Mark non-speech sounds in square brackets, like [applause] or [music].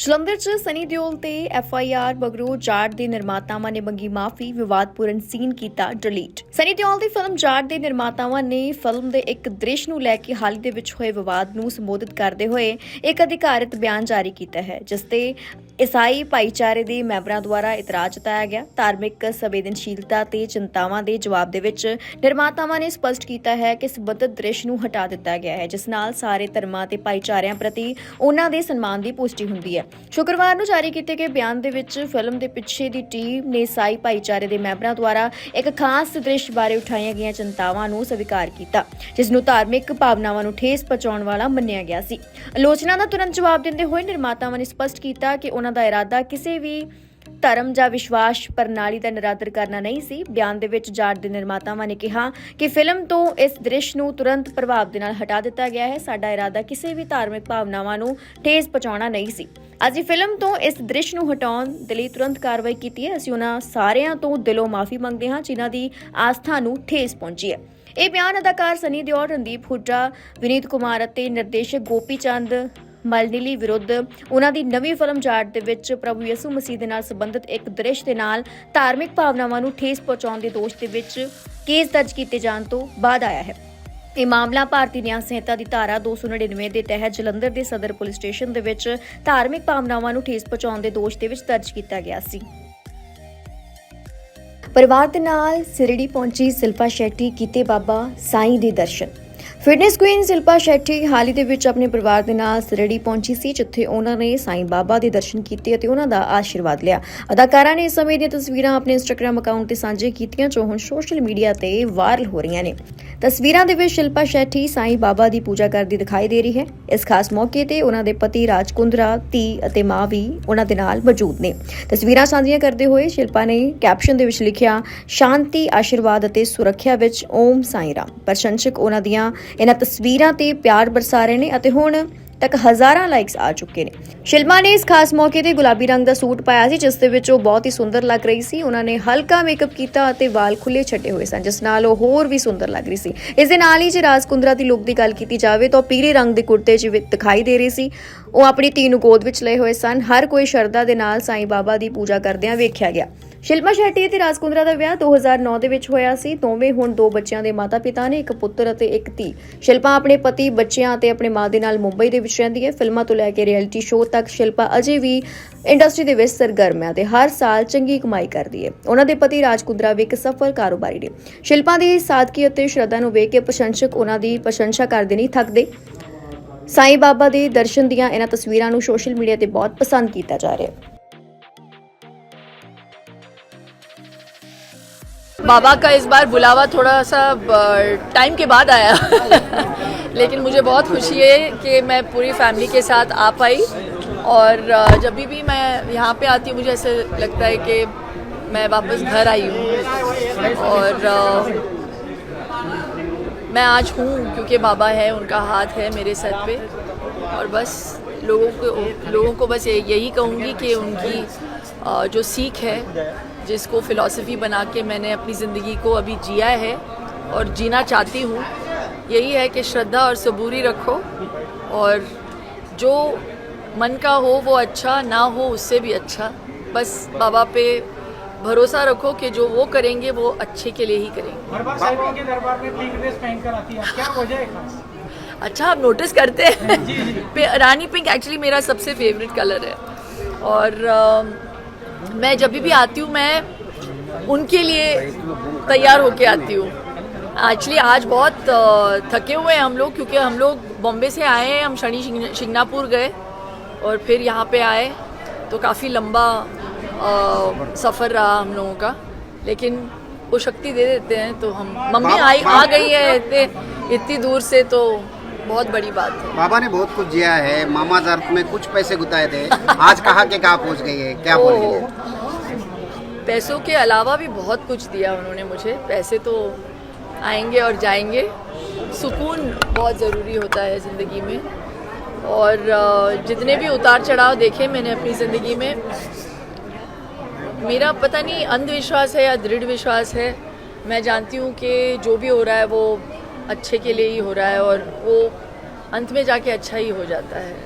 ਜਲੰਧਰ 'ਚ ਸਨੀ ਦਿਓਲ ਤੇ F I R Bagru Jaat ਦੇ ਨਿਰਮਾਤਾਵਾਂ ਨੇ ਮੰਗੀ ਮਾਫੀ ਵਿਵਾਦਪੂਰਨ ਸੀਨ ਕੀਤਾ ਡਿਲੀਟ। ਸਨੀ ਦਿਓਲ ਦੀ ਫਿਲਮ ਜਾਟ ਦੇ ਨਿਰਮਾਤਾਵਾਂ ਨੇ ਫਿਲਮ ਦੇ ਇੱਕ ਦ੍ਰਿਸ਼ ਨੂੰ ਲੈ ਕੇ ਹਾਲ ਹੀ ਦੇ ਵਿੱਚ ਹੋਏ ਵਿਵਾਦ ਨੂੰ ਸੰਬੋਧਿਤ ਕਰਦੇ ਹੋਏ ਇੱਕ ਅਧਿਕਾਰਤ ਬਿਆਨ ਜਾਰੀ ਕੀਤਾ ਹੈ, ਜਿਸ ਤੇ ਈਸਾਈ ਭਾਈਚਾਰੇ ਦੇ ਮੈਂਬਰਾਂ ਦੁਆਰਾ ਇਤਰਾਜ਼ ਜਤਾਇਆ ਗਿਆ। ਧਾਰਮਿਕ ਸੰਵੇਦਨਸ਼ੀਲਤਾ ਤੇ ਚਿੰਤਾਵਾਂ ਦੇ ਜਵਾਬ ਦੇ ਵਿੱਚ ਨਿਰਮਾਤਾਵਾਂ ਨੇ ਸਪਸ਼ਟ ਕੀਤਾ ਹੈ ਕਿ ਸੰਬੰਧਿਤ ਦ੍ਰਿਸ਼ ਨੂੰ ਹਟਾ ਦਿੱਤਾ ਗਿਆ ਹੈ, ਜਿਸ ਨਾਲ ਸਾਰੇ ਧਰਮਾਂ ਤੇ ਭਾਈਚਾਰਿਆਂ ਪ੍ਰਤੀ ਉਹਨਾਂ ਦੇ ਸਨਮਾਨ ਦੀ ਪੁਸ਼ਟੀ ਹੁੰਦੀ ਹੈ। ਸ਼ੁੱਕਰਵਾਰ ਨੂੰ ਜਾਰੀ ਕੀਤੇ ਗਏ ਬਿਆਨ ਦੇ ਵਿੱਚ ਫਿਲਮ ਦੇ ਪਿੱਛੇ ਦੀ ਟੀਮ ਨੇ ਈਸਾਈ ਭਾਈਚਾਰੇ ਦੇ ਮੈਂਬਰਾਂ ਦੁਆਰਾ ਇੱਕ ਖਾਸ ਦ੍ਰਿਸ਼ ਬਾਰੇ ਉਠਾਈਆਂ ਗਈਆਂ ਚਿੰਤਾਵਾਂ ਨੂੰ ਸਵੀਕਾਰ ਕੀਤਾ, ਜਿਸ ਨੂੰ ਧਾਰਮਿਕ ਭਾਵਨਾਵਾਂ ਨੂੰ ਠੇਸ ਪਹੁੰਚਾਉਣ ਵਾਲਾ ਮੰਨਿਆ ਗਿਆ ਸੀ। ਆਲੋਚਨਾ ਦਾ ਤੁਰੰਤ ਜਵਾਬ ਦਿੰਦੇ ਹੋਏ ਨਿਰਮਾਤਾਵਾਂ ਨੇ ਸਪਸ਼ਟ ਕੀਤਾ ਕਿ ਉਹਨਾਂ ਦਾ ਇਰਾਦਾ ਕਿਸੇ ਵੀ ਧਰਮ ਜਾਂ ਵਿਸ਼ਵਾਸ ਪ੍ਰਣਾਲੀ ਦਾ ਨਿਰਾਦਰ ਕਰਨਾ ਨਹੀਂ ਸੀ। ਬਿਆਨ ਦੇ ਵਿੱਚ ਜਾਟ ਦੇ ਨਿਰਮਾਤਾਵਾਂ ਨੇ ਕਿਹਾ ਕਿ ਫਿਲਮ ਤੋਂ ਇਸ ਦ੍ਰਿਸ਼ ਨੂੰ ਤੁਰੰਤ ਪ੍ਰਭਾਵ ਦੇ ਨਾਲ ਹਟਾ ਦਿੱਤਾ ਗਿਆ ਹੈ। ਸਾਡਾ ਇਰਾਦਾ ਕਿਸੇ ਵੀ ਧਾਰਮਿਕ ਭਾਵਨਾਵਾਂ ਨੂੰ ਠੇਸ ਪਹੁੰਚਾਉਣਾ ਨਹੀਂ ਸੀ। ਅਸੀਂ ਫਿਲਮ ਤੋਂ ਇਸ ਦ੍ਰਿਸ਼ ਨੂੰ ਹਟਾਉਣ ਦੇ ਲਈ ਤੁਰੰਤ ਕਾਰਵਾਈ ਕੀਤੀ ਹੈ। ਅਸੀਂ ਉਹਨਾਂ ਸਾਰਿਆਂ ਤੋਂ ਦਿਲੋਂ ਮਾਫੀ ਮੰਗਦੇ ਹਾਂ ਜਿਨ੍ਹਾਂ ਦੀ ਆਸਥਾ ਨੂੰ ਠੇਸ ਪਹੁੰਚੀ ਹੈ। ਇਹ ਬਿਆਨ ਅਦਾਕਾਰ ਸਨੀ ਦਿਓਲ ਰਣਦੀਪ ਹੁੱਡਾ ਵਿਨੀਤ ਕੁਮਾਰ ਅਤੇ ਨਿਰਦੇਸ਼ਕ ਗੋਪੀ ਚੰਦ ਮਲਨੀਲੀ ਵਿਰੁੱਧ ਉਹਨਾਂ ਦੀ ਨਵੀਂ ਫਿਲਮ ਜਾਟ ਦੇ ਵਿੱਚ ਪ੍ਰਭੂ ਯਿਸੂ ਮਸੀਹ ਦੇ ਨਾਲ ਸੰਬੰਧਿਤ ਇੱਕ ਦ੍ਰਿਸ਼ ਦੇ ਨਾਲ ਧਾਰਮਿਕ ਭਾਵਨਾਵਾਂ ਨੂੰ ਠੇਸ ਪਹੁੰਚਾਉਣ ਦੇ ਦੋਸ਼ ਦੇ ਵਿੱਚ ਕੇਸ ਦਰਜ ਕੀਤੇ ਜਾਣ ਤੋਂ ਬਾਅਦ ਆਇਆ ਹੈ। ਇਹ ਮਾਮਲਾ ਭਾਰਤੀ ਨਿਆਂ ਸੰਹਿਤਾ ਦੀ ਧਾਰਾ 299 ਦੇ ਤਹਿਤ ਜਲੰਧਰ ਦੇ ਸਦਰ ਪੁਲਿਸ ਸਟੇਸ਼ਨ ਦੇ ਵਿੱਚ ਧਾਰਮਿਕ ਭਾਵਨਾਵਾਂ ਨੂੰ ਠੇਸ ਪਹੁੰਚਾਉਣ ਦੇ ਦੋਸ਼ ਦੇ ਵਿੱਚ ਦਰਜ ਕੀਤਾ ਗਿਆ ਸੀ। ਪਰਿਵਾਰ ਦੇ ਨਾਲ ਸਿਰੜੀ ਪਹੁੰਚੀ ਸਿਲਪਾ ਸ਼ੈਟੀ ਕੀਤੇ ਬਾਬਾ ਸਾਈਂ ਦੇ ਦਰਸ਼ਨ। ਫਿਟਨੈਸ ਕੁਈਨ ਸਿਲਪਾ ਸ਼ੈਟੀ ਹਾਲ ਹੀ ਦੇ ਵਿੱਚ ਆਪਣੇ ਪਰਿਵਾਰ ਦੇ ਨਾਲ ਸਿਰੜੀ ਪਹੁੰਚੀ ਸੀ, ਜਿੱਥੇ ਉਹਨਾਂ ਨੇ ਸਾਈਂ ਬਾਬਾ ਦੇ ਦਰਸ਼ਨ ਕੀਤੇ ਅਤੇ ਉਹਨਾਂ ਦਾ ਆਸ਼ੀਰਵਾਦ ਲਿਆ। ਅਦਾਕਾਰਾ ਨੇ ਇਸ ਸਮੇਂ ਦੀਆਂ ਤਸਵੀਰਾਂ ਆਪਣੇ ਇੰਸਟਾਗ੍ਰam ਅਕਾਊਂਟ ਤੇ ਸਾਂਝੇ ਕੀਤੀਆਂ, ਜੋ ਹੁਣ ਸੋਸ਼ਲ ਮੀਡੀਆ ਤੇ ਵਾਇਰਲ ਹੋ ਰਹੀਆਂ ਨੇ। ਤਸਵੀਰਾਂ ਦੇ ਵਿੱਚ ਸ਼ਿਲਪਾ ਸ਼ੈਟੀ ਸਾਈਂ ਬਾਬਾ ਦੀ ਪੂਜਾ ਕਰਦੀ ਦਿਖਾਈ ਦੇ ਰਹੀ ਹੈ। ਇਸ ਖਾਸ ਮੌਕੇ ਤੇ ਉਹਨਾਂ ਦੇ ਪਤੀ ਰਾਜਕੁੰਦਰਾ, ਧੀ ਅਤੇ ਮਾਂ ਵੀ ਉਹਨਾਂ ਦੇ ਨਾਲ ਮੌਜੂਦ ਨੇ। ਤਸਵੀਰਾਂ ਸਾਂਝੀਆਂ ਕਰਦੇ ਹੋਏ ਸ਼ਿਲਪਾ ਨੇ ਕੈਪਸ਼ਨ ਦੇ ਵਿੱਚ ਲਿਖਿਆ, ਸ਼ਾਂਤੀ, ਆਸ਼ੀਰਵਾਦ ਅਤੇ ਸੁਰੱਖਿਆ ਵਿੱਚ ਓਮ ਸਾਈਂ ਰਾਮ। ਪ੍ਰਸ਼ੰਸਕ ਉਹਨਾਂ ਦੀਆਂ ਇਹਨਾਂ ਤਸਵੀਰਾਂ ਤੇ ਪਿਆਰ ਬਰਸਾ ਰਹੇ ਨੇ ਅਤੇ ਹੁਣ ਤੱਕ ਹਜ਼ਾਰਾਂ ਲਾਈਕਸ ਆ ਚੁੱਕੇ ਨੇ। ਸ਼ਿਲਮਾ ਨੇ ਇਸ ਖਾਸ ਮੌਕੇ ਤੇ ਗੁਲਾਬੀ ਰੰਗ ਦਾ ਸੂਟ ਪਾਇਆ ਸੀ, ਜਿਸ ਦੇ ਵਿੱਚ ਉਹ ਬਹੁਤ ਹੀ ਸੁੰਦਰ ਲੱਗ ਰਹੀ ਸੀ। ਉਹਨਾਂ ਨੇ ਹਲਕਾ ਮੇਕਅਪ ਕੀਤਾ ਅਤੇ ਵਾਲ ਖੁੱਲੇ ਛੱਡੇ ਹੋਏ ਸਨ, ਜਿਸ ਨਾਲ ਉਹ ਹੋਰ ਵੀ ਸੁੰਦਰ ਲੱਗ ਰਹੀ ਸੀ। ਇਸ ਦੇ ਨਾਲ ਹੀ ਜੇ ਰਾਜ ਕੁੰਦਰਾ ਦੀ ਲੁੱਕ ਦੀ ਗੱਲ ਕੀਤੀ ਜਾਵੇ ਤਾਂ ਉਹ ਪੀਲੇ ਰੰਗ ਦੇ ਕੁੜਤੇ 'ਚ ਵੀ ਦਿਖਾਈ ਦੇ ਰਹੀ ਸੀ। ਉਹ ਆਪਣੀ ਧੀ ਨੂੰ ਗੋਦ ਵਿੱਚ ਲਏ ਹੋਏ ਸਨ। ਹਰ ਕੋਈ ਸ਼ਰਧਾ ਦੇ ਨਾਲ ਸਾਈਂ ਬਾਬਾ ਦੀ ਪੂਜਾ ਕਰਦਿਆਂ ਵੇਖਿਆ ਗਿਆ। ਸ਼ਿਲਪਾ ਸ਼ੈਟੀ ਤੇ ਰਾਜਕੁੰਦਰਾ ਦਾ ਵਿਆਹ 2009 ਦੇ ਵਿੱਚ ਹੋਇਆ ਸੀ। ਦੋਵੇਂ ਹੁਣ ਦੋ ਬੱਚਿਆਂ ਦੇ ਮਾਤਾ-ਪਿਤਾ ਨੇ, ਇੱਕ ਪੁੱਤਰ ਅਤੇ ਇੱਕ ਧੀ। ਸ਼ਿਲਪਾ ਆਪਣੇ ਪਤੀ, ਬੱਚਿਆਂ ਅਤੇ ਆਪਣੇ ਮਾਂ ਦੇ ਨਾਲ ਮੁੰਬਈ ਦੇ ਵਿੱਚ ਰਹਿੰਦੀ ਹੈ। ਫਿਲਮਾਂ ਤੋਂ ਲੈ ਕੇ ਰਿਐਲਿਟੀ ਸ਼ੋਅ ਤੱਕ ਸ਼ਿਲਪਾ ਅਜੇ ਵੀ ਇੰਡਸਟਰੀ ਦੇ ਵਿੱਚ ਸਰਗਰਮ ਹੈ ਤੇ ਹਰ ਸਾਲ ਚੰਗੀ ਕਮਾਈ ਕਰਦੀ ਹੈ। ਉਹਨਾਂ ਦੇ ਪਤੀ ਰਾਜਕੁੰਦਰਾ ਵੀ ਇੱਕ ਸਫਲ ਕਾਰੋਬਾਰੀ ਨੇ। ਸ਼ਿਲਪਾ ਦੀ ਸਾਦਗੀ ਅਤੇ ਸ਼ਰਧਾ ਨੂੰ ਵੇਖ ਕੇ ਪ੍ਰਸ਼ੰਸਕ ਉਹਨਾਂ ਦੀ ਪ੍ਰਸ਼ੰਸਾ ਕਰਦੇ ਨਹੀਂ, ਥੱਕਦੇ। ਸਾਈਂ ਬਾਬਾ ਦੇ ਦਰਸ਼ਨ ਦੀਆਂ ਇਹਨਾਂ ਤਸਵੀਰਾਂ ਨੂੰ ਸੋਸ਼ਲ ਮੀਡੀਆ ਤੇ ਬਹੁਤ ਪਸੰਦ ਕੀਤਾ ਜਾ ਰਿਹਾ ਹੈ बाबा का इस बार बुलावा थोड़ा सा टाइम के बाद आया लेकिन मुझे बहुत खुशी है कि मैं पूरी फैमिली के साथ आ पाई और अ, जब भी भी मैं यहाँ पे आती हूँ मुझे ऐसे लगता है कि मैं वापस घर आई हूँ और अ, मैं आज हूँ क्योंकि बाबा है, उनका हाथ है मेरे सर पे। और बस लोगों को लोगों को बस यही कहूँगी कि उनकी जो सीख है, जिसको फ़िलॉसफ़ी बना के मैंने अपनी ज़िंदगी को अभी जिया है और जीना चाहती हूँ, यही है कि श्रद्धा और सबूरी रखो और जो मन का हो वो अच्छा ना हो उससे भी अच्छा। बस बाबा पे भरोसा रखो कि जो वो करेंगे वो अच्छे के लिए ही करेंगे। हर बार साहिबों के दरबार में पिंक ड्रेस पहनकर आती है। क्या वजह है खास? अच्छा आप नोटिस करते हैं। [laughs] रानी पिंक एक्चुअली मेरा सबसे फेवरेट कलर है। और अ, मैं जब भी आती हूँ मैं उनके लिए तैयार होके आती हूँ। एक्चुअली आज बहुत थके हुए हैं हम लोग क्योंकि हम लोग बॉम्बे से आए हैं। हम शनि शिंगनापुर गए और फिर यहाँ पे आए। तो काफ़ी लंबा सफ़र रहा हम लोगों का लेकिन वो शक्ति दे देते हैं तो हम मम्मी आई आ गई है इतने इतनी दूर से तो बहुत बड़ी बात है। बाबा ने बहुत कुछ दिया है मामा अर्थ में कुछ पैसे गुताए थे आज कहा के कहाँ पहुँच गई है क्या बोलेंगे पैसों के अलावा भी बहुत कुछ दिया उन्होंने मुझे पैसे तो आएँगे और जाएँगे। सुकून बहुत ज़रूरी होता है ज़िंदगी में और जितने भी उतार चढ़ाव देखे मैंने अपनी ज़िंदगी में मेरा पता नहीं, अंधविश्वास है या दृढ़ विश्वास है, मैं जानती हूँ कि जो भी हो रहा है वो अच्छे के लिए ही हो रहा है और वो अंत में जाके अच्छा ही हो जाता है।